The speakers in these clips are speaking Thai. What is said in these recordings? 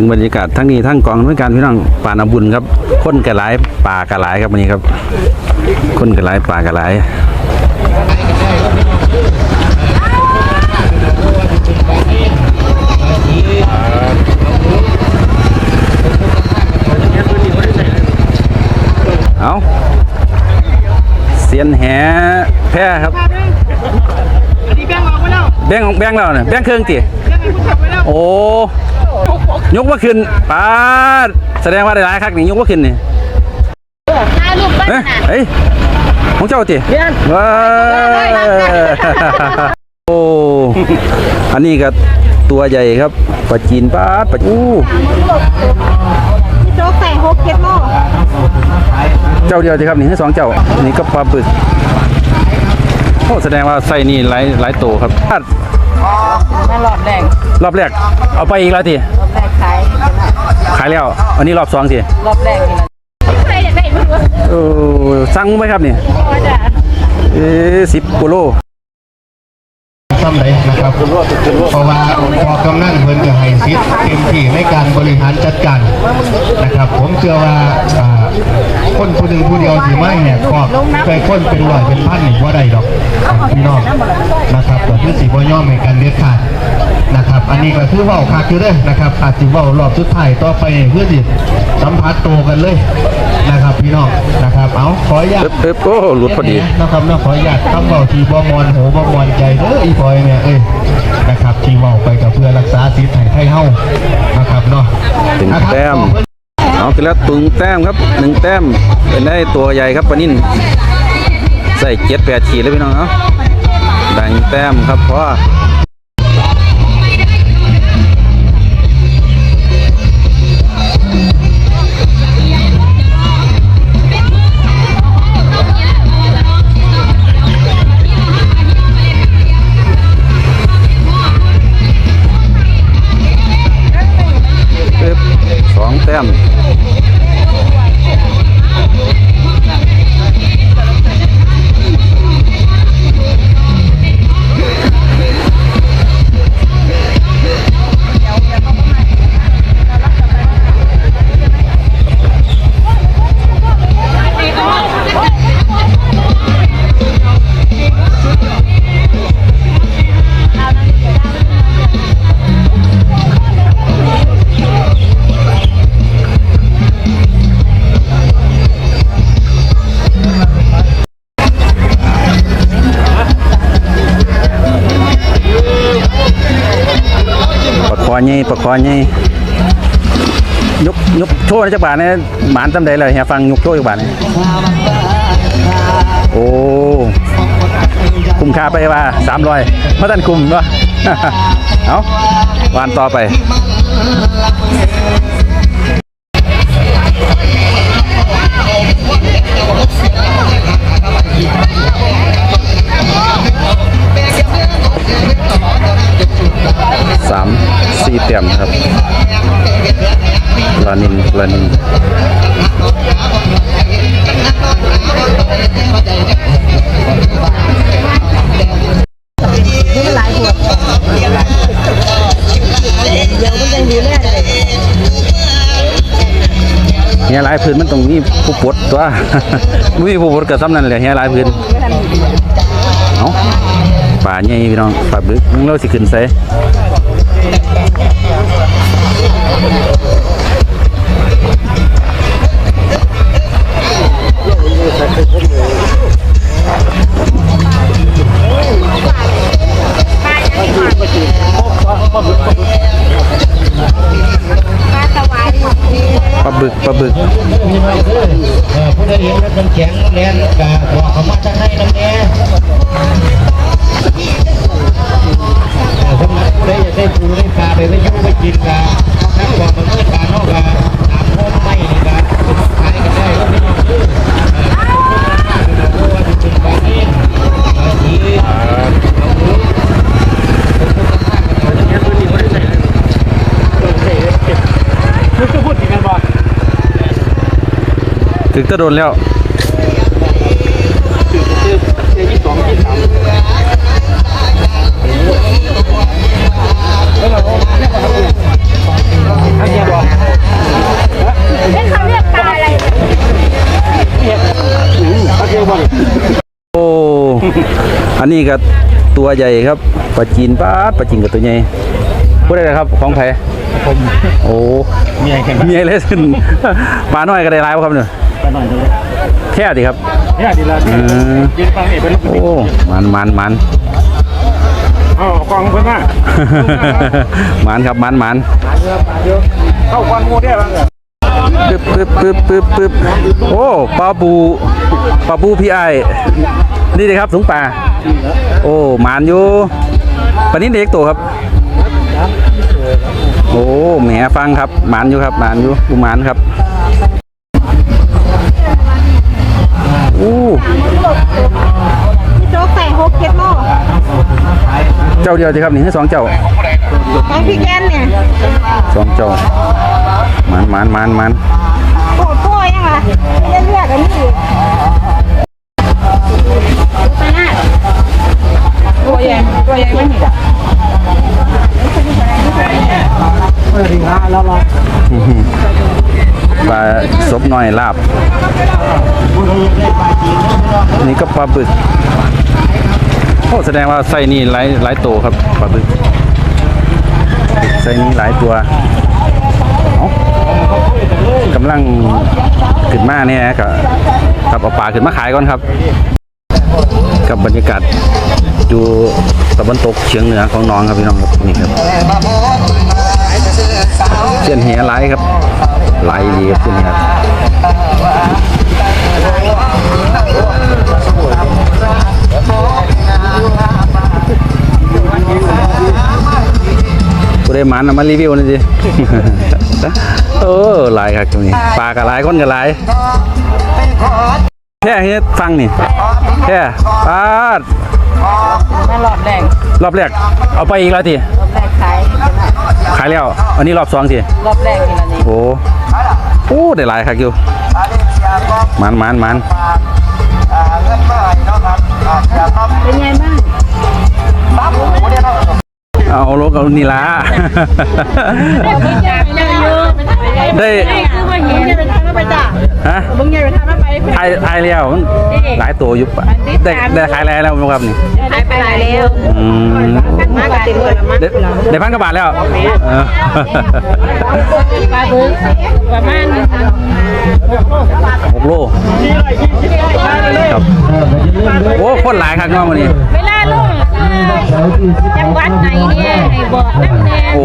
ถึงบรรยากาศทั้งนี้ทั้งกองด้วยการพี่น้องปานอาบุญครับคนกระหลายป่ากระหลายครับวันนี้ครับ คนกระหลายป่ากระหลายเอาเสียนแหแพ้ครับอันนี้แบ่งออกไปแล้วแบ่งแบ่งแล้วเนี่ยแบ่งเครื่องตีแบ่งให้ผู้ขับไปแล้วโอ้ ยกว่าขึ้นป้าดแสดงว่าได้หลายคักนี่ยกว่าขึ้นนี่ถ่ายรูปเบิ้ลเอ้ยน่ะเอ้ยของเจ้าติเรียน ว้าโอ้อันนี้ก็ตัวใหญ่ครับปลาจีนป้าดปลาอู้โจ๊กใส่หกเจ็ดโลเจ้าเดียวสิครับนี่คือสองเจ้านี่ก็ปลาบึกโอ้แสดงว่าไส้นี่หลายหลายโตครับ ป้าดมารอบแรกรอบแรก เอาไปอีกแล้วทีรอบแรกขายขายแล้ว อันนี้รอบสองสิรอบแรกนี่แหละใครอยากได้บ้างวะเออสั่งไหมครับนี่ พอจ้ะ เอ๊สิบกิโล ซ้ำไหนนะครับ เพราะว่าพอกำนันเพิ่นจะให้สิทธิ์เต็มที่ในการบริหารจัดการนะครับ ผมเชื่อว่าคนผู้หนึ่งผู้เดียวสิไม่เนี่ยคอบเคยคนเป็นร้อยเป็นพันนี่ว่าได้ดอกพี่น้องนะครับก็คือสิบ่ย่อมให้กันเด็ดขาดนะครับ อันนี้ก็คือว้าคักอเด้นะครับ อาจสิเว้ารอบสุดท้ายต่อไปเพื่อสิสัมผัสโตกันเลยนะครับ พี่น้องนะครับ เอาขออนุญาตเอ๊บเอ๊บโอ้หลุดพอดี นะครับนะขออนุญาตคำเว้าที่บ่มวนหูบ่มวนใจเด้ออีพอยเนี่ยเอ้ยนะครับที่เว้าไปกับเพื่อรักษาสิทธิ์ให้ไทยเฮานะครับเนาะถึงนะครับแต้ม เอาไปแล้วตึงแต้มครับหนึ่งแต้มเป็นได้ตัวใหญ่ครับปลานิ่นใส่เจ็ดแปดขีดเลยพี่น้องเอ้าแบ่งแต้มครับเพราะะคอใหญ่ปะคอใหญ่ยกยกโชว์ในจักบาทเนี่ยหมานจำได้เลยเฮียฟังยกโชว์จักบาทเนี่ยโอ้คุ้มค่าไปว่าสามร้อยมาตันคุ้มเนาะเอาวานต่อไป สามสี่เต็มครับลานินลานินเฮียลายพื้นมันตรงนี้ผู้ปวดตัวมุ้ยผู้ปวดกับซ้ำนั่นแหละเฮียลายพื้นเอา ป่าใหญ่พี่น้องป่าบึกมึงเราสิขึ้นใส่ปลาสวายปลาบึกปลาบึกพี่น้องเด้อเอ่อผู้ใดเห็นแล้วเป็นแข็งแรงก็บอกเขามาจะให้น้ำแน่เอ่อ สำหรับผู้ใดอยากได้ปูได้ปลาไปไว้ยุ่ไปกินกันนักบอกมันเมื่อกานอกกันตามพ่อไม่กันขายกันได้แล้วพี่น้องเด้อเออว่าจะเป็นปลาเองปลาจีเอาหมูมึงจะพูดถึงกันบ่ถึงจะโดนแล้ว โอ้ อันนี้ก็ตัวใหญ่ครับปลาจีนป้าปลาจีนกับตัวใหญ่พูดได้เลยครับของไผ่ผมโอ้มีอะไรมียเลยขึ้นปลาน้อยก็ได้ร้ายครับเนี่ยปลาน้อยเลแค่ดีครับแค่ดีละกินปลาเอกเป็นโอ้มันมันมัน อ๋อกองเพิ่นน่ะมันครับมันมันเข้าควันงูได้บ้างปึ๊บปึ๊บปึ๊บปึ๊บปึ๊บโอ้ปลาปูปลาปูพี่ไอายนี่เลยครับถุงปลาโอ้หมานอยู่ปลานี้เด็กตัวครับโอ้แหมฟังครับหมานอยู่ครับหมานอยู่ปูหมานครับโอ้ โจ๊กใส่หกเก็ดหม้อเจ้าเดียวสิครับนี่ให้สองเจ้าของพี่แกนเนี่ยสองเจ้าหมานหมานหมานหมานโอ้โหยังไงเล่นเลือดอันนี้อีกไปหน้าตัวใหญ่ตัวใหญ่ไม่เห็นปลาซบหน่อยลาบ นี่ก็ปลาบึก โอ้แสดงว่าไส้นี่หลายหลายตัวครับปลาบึกไส้นี้หลายตัวเอ้ากำลังขึ้นมาเนี่ยครับครับเอาปลาขึ้นมาขายก่อนครับ กับบรรยากาศอยู่ตะวันตกเฉียงเหนือของน้องครับพี่น้องครับนี่ครับเส้นเหียไหลครับไหลดีครับเส้นเหีย มันเอามารีวิวหนี่อยสิเออหลายครับตรงนี้ปลากับหลายคนกับหลายแค่เฮ็ดฟังนี่แค่ปลาดมารอบแรกรอบแรกเอาไปอีกแล้วทีรอบแรกขายขายแล้ว อันนี้รอบสองทีรอบแรกนี่ละนี่โอ้โอ้ได้หลายครับอยู่มันมันมันเป็น เอาลกเอานี่ละได้กินยังยังอยู่ได้คือว่าเห็นจะไปทำแล้วไปจ้ะฮะมึงยังไปทำแล้วไปไทยไทยแล้วมันหลายตัวอยู่ปะได้ได้ขายแล้วแล้วครับนี่หายไปไหนแล้วอืมมากระติดเลยมั้งได้ได้พันกว่าบาทแล้วเออปลาบึกประมาณหกโลครับโอ้คนหลายครับน้องวันนี้เวลาลง จังหวัดไหนเนี่ยให้บอกนั่นแน่โอ้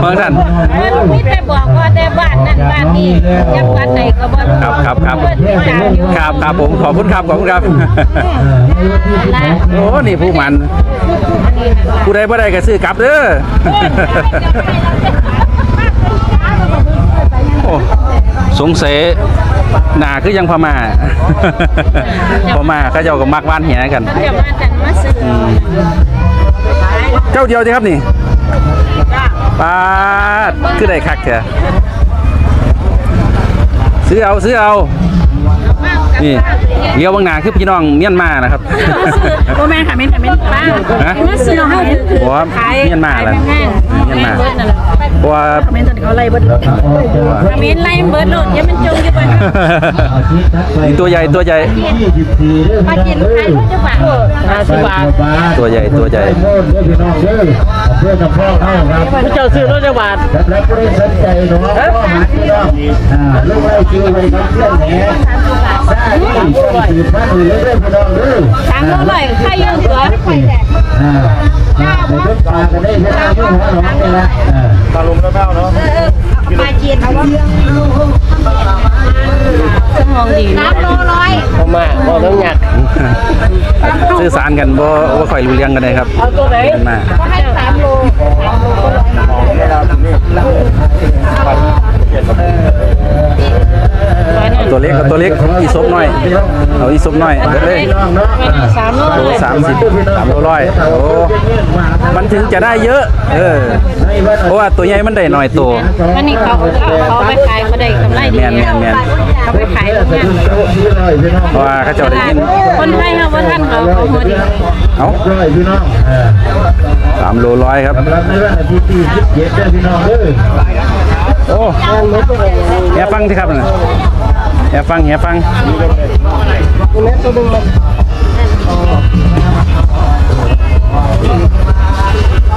เมื่อท่านเออมีแต่บอกว่าแต่บ้านนั่นบ้านนี้จังหวัดไหนก็บอกครับครับครับเพิ่นติดตามอยู่ครับครับผมขอบคุณครับขอบคุณครับโอ้นี่ผู้มันผู้ใดบ่ได้ก็ซื้อกลับเด้อโอ้ สงสัยหนาคือยังพม่า พม่าเขาเจ้าก็มักบ้านเหียกัน เดี๋ยวมาจันมาซื้อเจ้าเดียวสิครับนี่ปาดคือได้คักแท้ซื้อเอาซื้อเอา นี่เลี้ยวบางหนาคือพี่น้องเมียนมานะครับโอแม่ค่ะเม่นค่ะเม่นป้าฮะมาซื้อให้ถือบอกว่าเมียนมาแหละเมียนมาเพราะว่าเม่นตอนเขาไล่เบิดเม่นไล่เบิดโลดยังมันจงอยู่บนนี่ตัวใหญ่ตัวใหญ่ปลากินใครรู้จักป่ะห้าสิบบาทตัวใหญ่ตัวใหญ่พระเจ้าซื้อรถจังหวัดแล้วก็ได้สนใจเนาะพี่น้องอ่าลูกไล่ชื่อไว้กับเพื่อนแหน่ ได้ที่สืบมาดูเรื่อยๆพี่น้องเด้อทางนู้นหน่อยใครยังเหลืออ่าในต้นปลาก็ได้พี่น้องที่หัวหนองนี่ละอ่าตาลมแล้วแม่เนาะปลาจีนเอาว่สมองดีน้ำโลร้อยผมมาบอกต้องหยักสื่อสารกันบ่บ่ค่อยรู้เรื่องกันเลยครับเอาตัวไหนเมียนมาก็ให้สามโลเอา อาอีซบน้อยเบิดเลยพี่น้องเนาะอ่าสามโลโลสามสิบสามโลร้อยโอ้มันถึงจะได้เยอะ เออเพราะว่าตัวใหญ่มันได้หน่อยตัววันนี้เขาเขาไปขายเขาได้กำไรดีแม่นแม่นแม่นเขาไปขายแล้วเนี่ยพี่น้อยพี่น้องเพราะว่าเขาเจ้าได้ยินคนไทยเขาว่าท่านเขาเขาหัวดีเอ้าร้อยพี่น้องอ่าสามโลร้อยครับสำหรับในวันอาทิตย์ที่17เด้ อพี่น้องเด้อโอ้แอบฟังสิครับน่ะแอบฟังแอบฟัง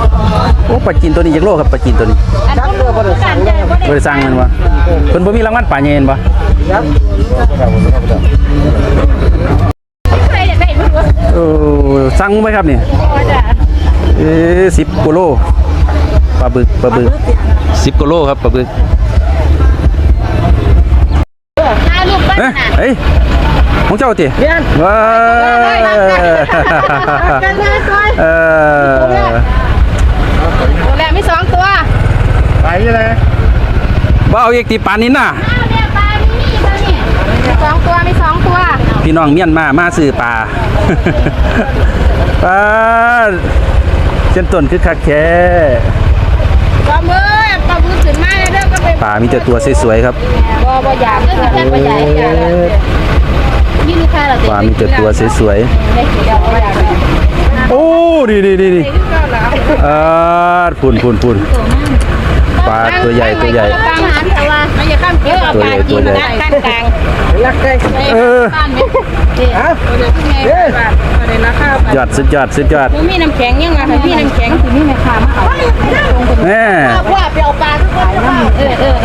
โอ้ปลาจีนตัวนี้จักโลครับปลาจีนตัวนี้อันนั้นบ่ได้สั่งเลยบ่ได้สั่งมันวะเพิ่นบ่มีรางวัลปลาเย็นบ่ได้ได้ได้บ่รู้เออสั่งไหมครับนี่บ่จ้ะเอ๊ะ10กิโลปลาบึกปลาบึก10กิโลครับปลาบึก เอ๊ะน่ะเฮ้ยของเจ้าติเรียนว้าเออตัวแรกมีสองตัวไปเลยบ่เอาอีกติปานนี้น่ะเอาเนี่ยปลานี่นี่ตัวนี้สองตัวมีสองตัว พี่น้องเมียนมา มาซื้อปลาปลาเส้นต้นคือคักแค่ปลาเมื่อปลาบึกขึ้นมาเด้อก็ไปปลามีแต่ตัวสวยๆครับ บ่บ่อยากเด้อแค่บ่ใหญ่จ้ะนี่ลูกค้าเราปลามีแต่ตัวสวยได้กี่ดอกบ่อยากได้ๆโอ้ดีดีดีดีเออปุ่นปุ่นปุ่นปลาตัวใหญ่ตัวใหญ่ปลาหานแต่ว่ามันอย่าข้ามเกี่ยวกับปลาจีนนะข้างกลางรักใครเออ บ้านเนี่ยเด้อตัวนี้ไงบาทอะไรราคายอดสุดยอดสุดยอดมีน้ำแข็งยังไงพี่น้ำแข็งสิมีแม่ค้ามาเอาแน่ว่าไปเอาปลาทุกคนเออเออ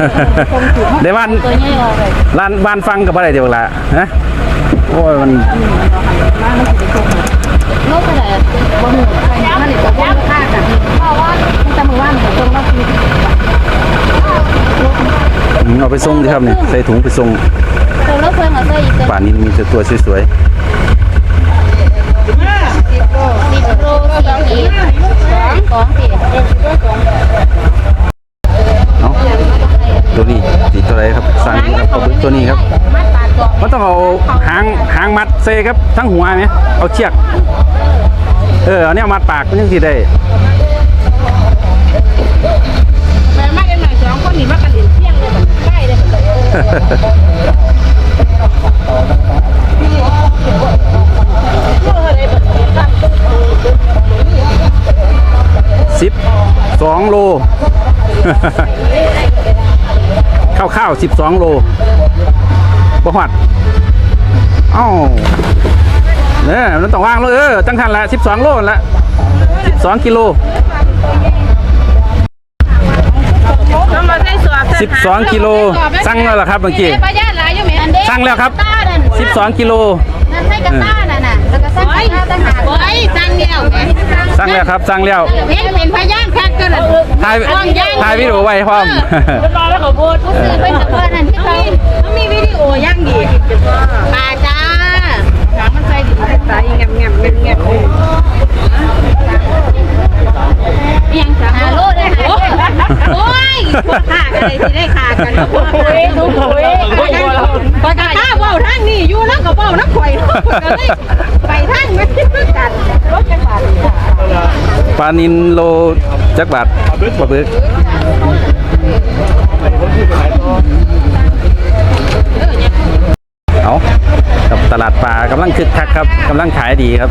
ได้บ้านตัวนี้ออกเลยร้านบ้านฟังกับอะไรเดี๋ยวละฮะโอ้ยมันนกอะไรบ่หูมันนี่ตัวบ่ค่ากันเพราะว่าแต่เมื่อวานมันตรงว่าคืออืม เอาไปส่งดิครับเนี่ยใส่ถุงไปส่งตัวแล้วเพิ่งเอาใส่อีกตัวป่านนี้มีแต่ตัวสวยสิบโลสี่สิบสองสองสี่ๆเนาะตัวนี้ตีตัวไหนครับสั่งครับเอาตัวนี้ครับมัดปลาตัวมันต้องเอาหางหางมัดเซครับทั้งหัวไหมเอาเชือกเออเอาเนี่ยมัดปากมันยังสิได้ สิบสองโลข้าวข้าวสิบสองโลบ่หอดเอ้าเนี่ยมันต้องว่างเลยเออจังทันละสิบสองโลละสิบสองกิโล 12กิโลสั่งแล้วเหรอครับเมื่อกี้สั่งแล้วครับ ต้านั่12กิโลนั่นให้กับต้นั่น่ะแล้วก็สั่งข้าวต่างหาสั่งแล้วสั่งแล้วครับสั่งแล้วเห็นเป็พยานคักกันน่ะถ่ายถ่ายวิดีโอไว้พร้อมรอแล้วขอโทษเขาซื้อไปจากเพื่อนนั่นที่เขามีวิดีโอย่างดีมาจ้าถามมันใจดีใจเงียบเงียเงียบเงีย เลยที่ได้ขากันดูคุยดูคุยปากกาถ้าเบาทั้งนี่อยู่แล้วก็เบานักข่อยเลยไปทั้งไม่กันรถจังหวัดปลานินโลจักรบาทปลาบึกเอากับตลาดปลากำลังคึกคักครับกำลังขายดีครับ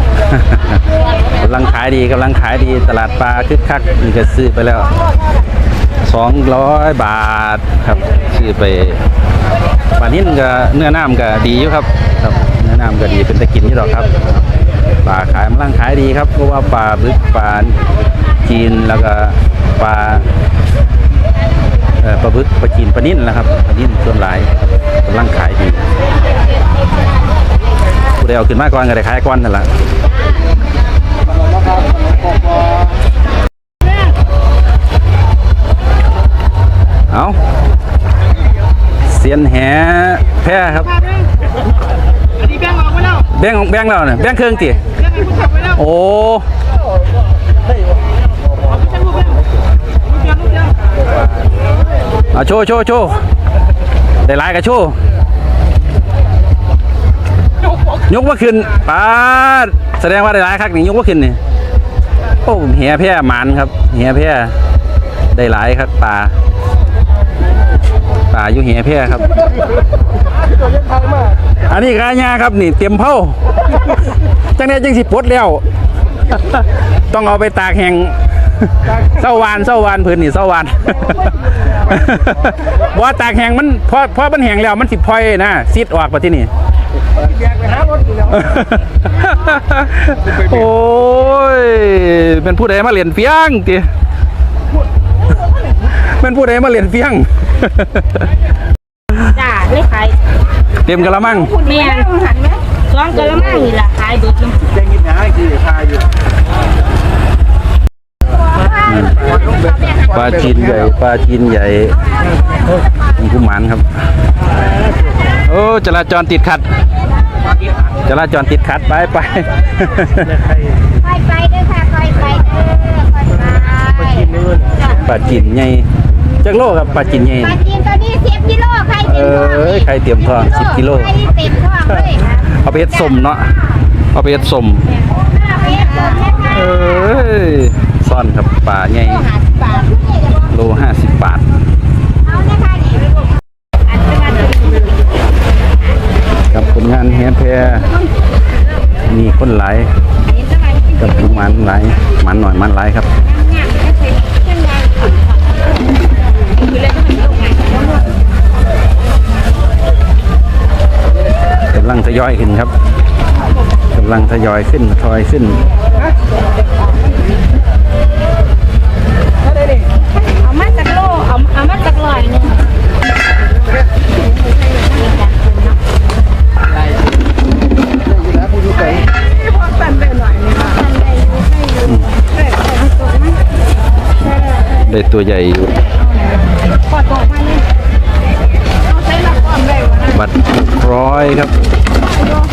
กำลังขายดีกำลังขายดีตลาดปลาคึกคักนี่ก็ซื้อไปแล้ว สองร้อยบาทครับซื้อไปปลานิ่นก็เนื้อน้ำก็ดีอยู่ครับครับเนื้อน้ำก็ดีเป็นตะกินนี่หรอกครับปลาขายมันร่างขายดีครับเพราะว่าปลาบึกปลาจีนแล้วก็ปลาปลาบึกปลาจีนปลานิ่นนะครับปลานิ่นส่วนหลายกำลังขายดีผู้ใดเอาขึ้นมาก่อนก็ได้ขายก่อนนั่นแหละ เอาเสียนแหแพ้ครับอันนี้แบงค์ออกไปแล้วแบ่งแบ่งแล้วเนี่ยแบ่งเครื่องติแบงค์ให้ผู้ขับไปแล้วโอ้ใช่ผู้แบงค์ลูกเดียวลูกเดียวเอาโชว์โชว์โชว์ได้หลายกับโชว์ยกมาขึ้นปาดแสดงว่าได้หลายคักนี่ยกมาขึ้นนี่โอ้เหียแพร่หมันครับเหียแพร่ได้หลายครับปลาปลาอยู่เหียแพร่ครับ อันนี้กายาครับนี่เตรียมเผาจังนี้จังสิปดแล้ว ต้องเอาไปตากแห้งเศร้าวานเศร้าวานพื้นนี่เศร้าวานว่าตากแห้งมันพอพอมันแห้งแล้วมันสิพลอยนะซีดออกไปที่นี่โอ้ยเป็นผู้ใดมาเรียนเฟียงติเป็นผู้ใดมาเรียนเฟียง จ้าไม่ขายเต็มกะละมังแม่หันไหมสองกะละมังนี่ล่ะขายเบิดลงปลาจีนใหญ่ปลาจีนใหญ่ของกุมารครับ โอ้จราจรติดขัด จราจรติดขัดไปไปค่อยไปเด้อค่ะค่อยไปเด้อค่อยไปจ้ะปลาจีนใหญ่ จักโลครับปลาจีนใหญ่ปลาจีนตัวนี้10กิโลใครเอเต็มท้องอใครเตรียมทอง10กิโล ใครเต็มท้องเลยเอาไปเฮ็ดสมเนาะเอาไปเฮ็ดสมห้าเมตรเลยนะคะเอ้ยซ่อนครับปลาใหญ่ห้าสิบบาทโลห้าสิบบาท เอานะคะนี่อันเป็นอันนี้กับผลงานแฮนแพรมีคนหลายกับกุมารหลายหมันหน่อยหมันหลายครับ ลังทยอยขึ้นครับกำลังทยอยขึ้นทยอยขึ้นเอามาจากโลเอาเอามาจากลอยหนึงได้ตัวใหญ่อยู่ปอดปอดมาเลยเละก่อนได้บัตรร้อยครับ I 呦